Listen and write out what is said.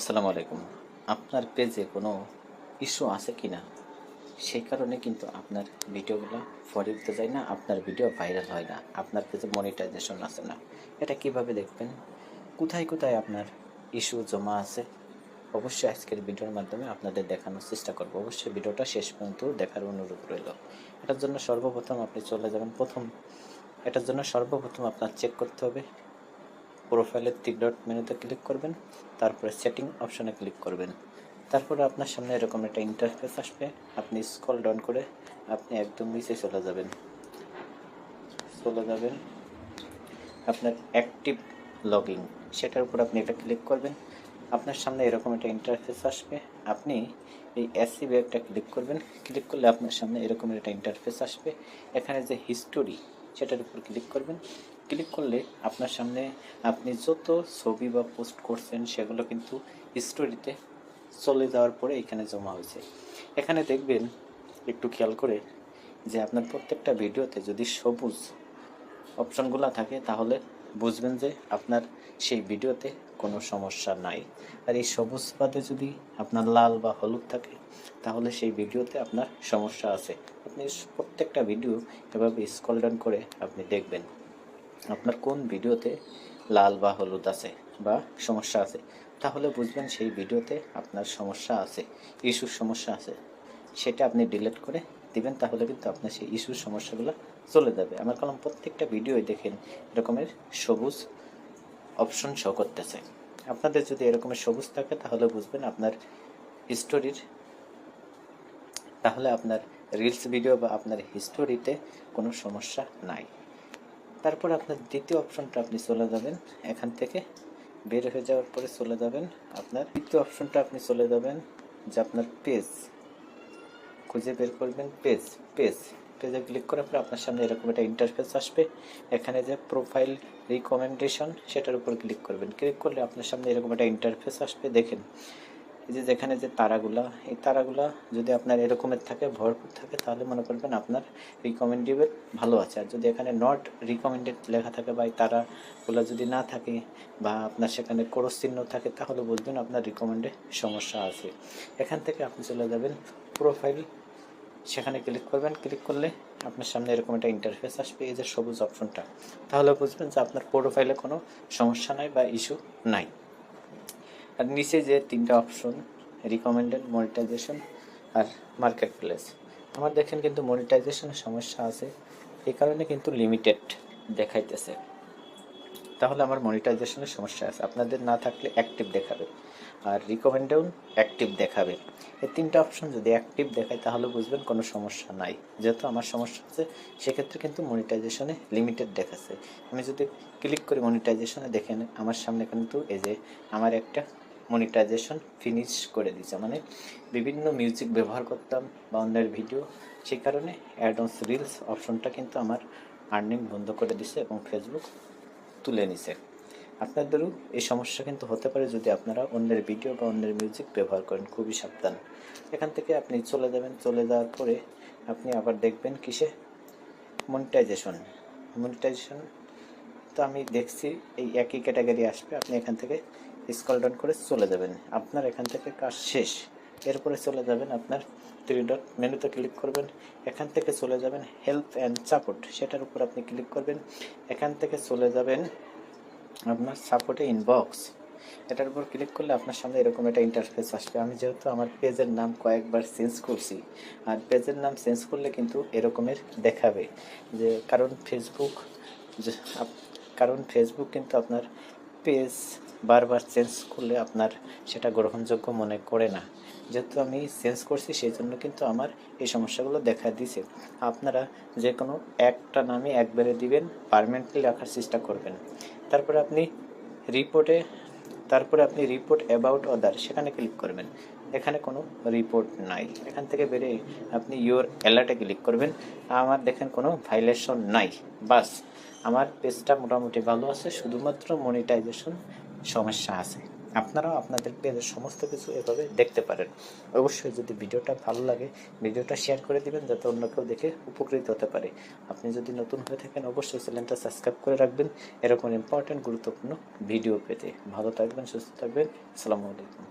আসসালামু আলাইকুম। আপনার পেজে কোনো ইস্যু আছে কি না সেই কারণে কিন্তু আপনার ভিডিওগুলো ফরে দিতে যায় না, আপনার ভিডিও ভাইরাল হয় না, আপনার পেজে মনিটাইজেশন আছে না। এটা কীভাবে দেখবেন? কোথায় কোথায় আপনার ইস্যু জমা আছে? অবশ্যই আজকের ভিডিওর মাধ্যমে আপনাদের দেখানোর চেষ্টা করব। অবশ্যই ভিডিওটা শেষ পর্যন্ত দেখার অনুরোধ রইল। এটার জন্য সর্বপ্রথম আপনি চলে যাবেন। প্রথম, এটার জন্য সর্বপ্রথম আপনার চেক করতে হবে। প্রোফাইলের থ্রি ডট মেনুতে ক্লিক করবেন, তারপরে সেটিং অপশনে ক্লিক করবেন। তারপরে আপনার সামনে এরকম একটা ইন্টারফেস আসবে, আপনি স্ক্রল ডাউন করে আপনি একদম নিচে চলে যাবেন। চলে যাবেন আপনার অ্যাক্টিভ লগিং সেটার উপর আপনি এটা ক্লিক করবেন। আপনার সামনে এরকম একটা ইন্টারফেস আসবে, আপনি এই এসি একটা ক্লিক করবেন। ক্লিক করলে আপনার সামনে এরকম একটা ইন্টারফেস আসবে। এখানে যে হিস্টোরি সেটার উপর ক্লিক করবেন। ক্লিক করলে আপনার সামনে আপনি যত ছবি বা পোস্ট করছেন সেগুলো কিন্তু হিস্টোরিতে চলে যাওয়ার পরে এখানে জমা হয়েছে। এখানে দেখবেন, একটু খেয়াল করে যে আপনার প্রত্যেকটা ভিডিওতে যদি সবুজ অপশনগুলো থাকে, তাহলে বুঝবেন যে আপনার সেই ভিডিওতে কোনো সমস্যা নাই। আর এই সবুজ বাদে যদি আপনার লাল বা হলুদ থাকে, তাহলে সেই ভিডিওতে আপনার সমস্যা আছে। আপনি প্রত্যেকটা ভিডিও এভাবে স্কল ডাউন করে আপনি দেখবেন। আপনার কোন ভিডিওতে লাল বা হলুদ আছে বা সমস্যা আছে, তাহলে বুঝবেন সেই ভিডিওতে আপনার সমস্যা আছে, ইস্যুর সমস্যা আছে, সেটা আপনি ডিলিট করে দিবেন, তাহলে কিন্তু আপনার সেই ইস্যুর সমস্যাগুলো চলে যাবে। আমার কলম প্রত্যেকটা ভিডিওই দেখেন এরকমের সবুজ অপশন শো করতেছে। আপনাদের যদি এরকমের সবুজ থাকে, তাহলে বুঝবেন আপনার হিস্টোরির তাহলে আপনার রিলস ভিডিও বা আপনার হিস্টোরিতে কোনো সমস্যা নাই। তারপর আপনার দ্বিতীয় অপশনটা আপনি চলে যাবেন। এখান থেকে বের হয়ে যাওয়ার পরে চলে যাবেন আপনার। দ্বিতীয় অপশনটা আপনি চলে যাবেন যে আপনার পেজ খুঁজে বের করবেন পেজ পেজ পেজে ক্লিক করার পরে আপনার সামনে এরকম একটা ইন্টারফেস আসবে। এখানে যে প্রোফাইল রিকমেন্ডেশন সেটার উপর ক্লিক করবেন। ক্লিক করলে আপনার সামনে এরকম একটা ইন্টারফেস আসবে। দেখেন এই যে যেখানে যে তারাগুলা, এই তারাগুলা যদি আপনার এরকমের থাকে, ভরপুর থাকে, তাহলে মনে করবেন আপনার রিকমেন্ডেবল ভালো আছে। আর যদি এখানে নট রিকমেন্ডেড লেখা থাকে বা এই তারাগুলো যদি না থাকে বা আপনার সেখানে ক্রস চিহ্ন থাকে, তাহলে বুঝবেন আপনার রিকমেন্ডে সমস্যা আছে। এখান থেকে আপনি চলে যাবেন প্রোফাইল সেখানে ক্লিক করবেন। ক্লিক করলে আপনার সামনে এরকম একটা ইন্টারফেস আসবে, এই যে সবুজ অপশনটা তাহলে বুঝবেন যে আপনার প্রোফাইলে কোনো সমস্যা নাই বা ইস্যু নাই। আর নিচে যে তিনটা অপশন রিকমেন্ডেড মনিটাইজেশন আর মার্কেট প্লেস আমার দেখেন কিন্তু মনিটাইজেশনের সমস্যা আছে, এই কারণে কিন্তু লিমিটেড দেখাইতেছে। তাহলে আমার মনিটাইজেশনের সমস্যা আছে, আপনাদের না থাকলে অ্যাক্টিভ দেখাবে আর রিকমেন্ডেও অ্যাক্টিভ দেখাবে। এই তিনটা অপশন যদি অ্যাক্টিভ দেখায়, তাহলে বুঝবেন কোনো সমস্যা নাই। যেহেতু আমার সমস্যা আছে, সেক্ষেত্রে কিন্তু মনিটাইজেশনে লিমিটেড দেখাচ্ছে। আমি যদি ক্লিক করি মনিটাইজেশনে দেখেন আমার সামনে কিন্তু এই যে, আমার একটা মনিটাইজেশন ফিনিশ করে দিচ্ছে মানে বিভিন্ন মিউজিক ব্যবহার করতাম বা অন্যের ভিডিও সেই কারণে অ্যাডন্স রিলস অপশনটা কিন্তু আমার আর্নিং বন্ধ করে দিছে এবং ফেসবুক তুলে নিছে। আপনাদেরও এই সমস্যা কিন্তু হতে পারে যদি আপনারা অন্যের ভিডিও বা অন্যের মিউজিক ব্যবহার করেন, খুবই সাবধান। এখান থেকে আপনি চলে যাবেন, চলে যাওয়ার পরে আপনি আবার দেখবেন কিসে? মনিটাইজেশন মনিটাইজেশন তো আমি দেখছি, এই একই ক্যাটাগরি আসবে, আপনি এখান থেকে স্কল ডাউন করে চলে যাবেন। আপনার এখান থেকে কাজ শেষ। এরপরে চলে যাবেন আপনার থ্রি ডট মেনুতে ক্লিক করবেন। এখান থেকে চলে যাবেন হেল্প অ্যান্ড সাপোর্ট সেটার উপর আপনি ক্লিক করবেন। এখান থেকে চলে যাবেন আপনার সাপোর্টে ইনবক্স এটার উপর ক্লিক করলে আপনার সামনে এরকম একটা ইন্টারফেস আসবে। আমি যেহেতু আমার পেজের নাম কয়েকবার চেঞ্জ করছি, আর পেজের নাম চেঞ্জ করলে কিন্তু এরকমের দেখাবে যে কারণ ফেসবুক কারণ ফেসবুক কিন্তু আপনার পেজ বারবার চেঞ্জ করলে আপনার সেটা গ্রহণযোগ্য মনে করে না। যেহেতু আমি চেঞ্জ করছি সেই জন্য কিন্তু আমার এই সমস্যাগুলো দেখা দিছে। আপনারা যে কোনো একটা নামে একবারে দিবেন পারমানেন্টলি রাখার চেষ্টা করবেন। তারপরে আপনি রিপোর্টে তারপরে আপনি রিপোর্ট অ্যাবাউট অদার সেখানে ক্লিক করবেন। এখানে কোনো রিপোর্ট নাই। এখান থেকে বেরিয়ে আপনি ইওর অ্যালার্টে ক্লিক করবেন। আমার দেখেন কোনো ভাইলেশন নাই। বাস, আমার পেজটা মোটামুটি ভালো আছে। শুধুমাত্র মনিটাইজেশন সমস্যা আছে। আপনারাও আপনাদের পেজের সমস্ত কিছু এভাবে দেখতে পারেন। অবশ্যই যদি ভিডিওটা ভালো লাগে, ভিডিওটা শেয়ার করে দিবেন যাতে অন্য কেউ দেখে উপকৃত হতে পারে। আপনি যদি নতুন হয়ে থাকেন, অবশ্যই চ্যানেলটা সাবস্ক্রাইব করে রাখবেন। এরকম ইম্পর্ট্যান্ট গুরুত্বপূর্ণ ভিডিও পেতে। ভালো থাকবেন, সুস্থ থাকবেন। আসসালামু আলাইকুম।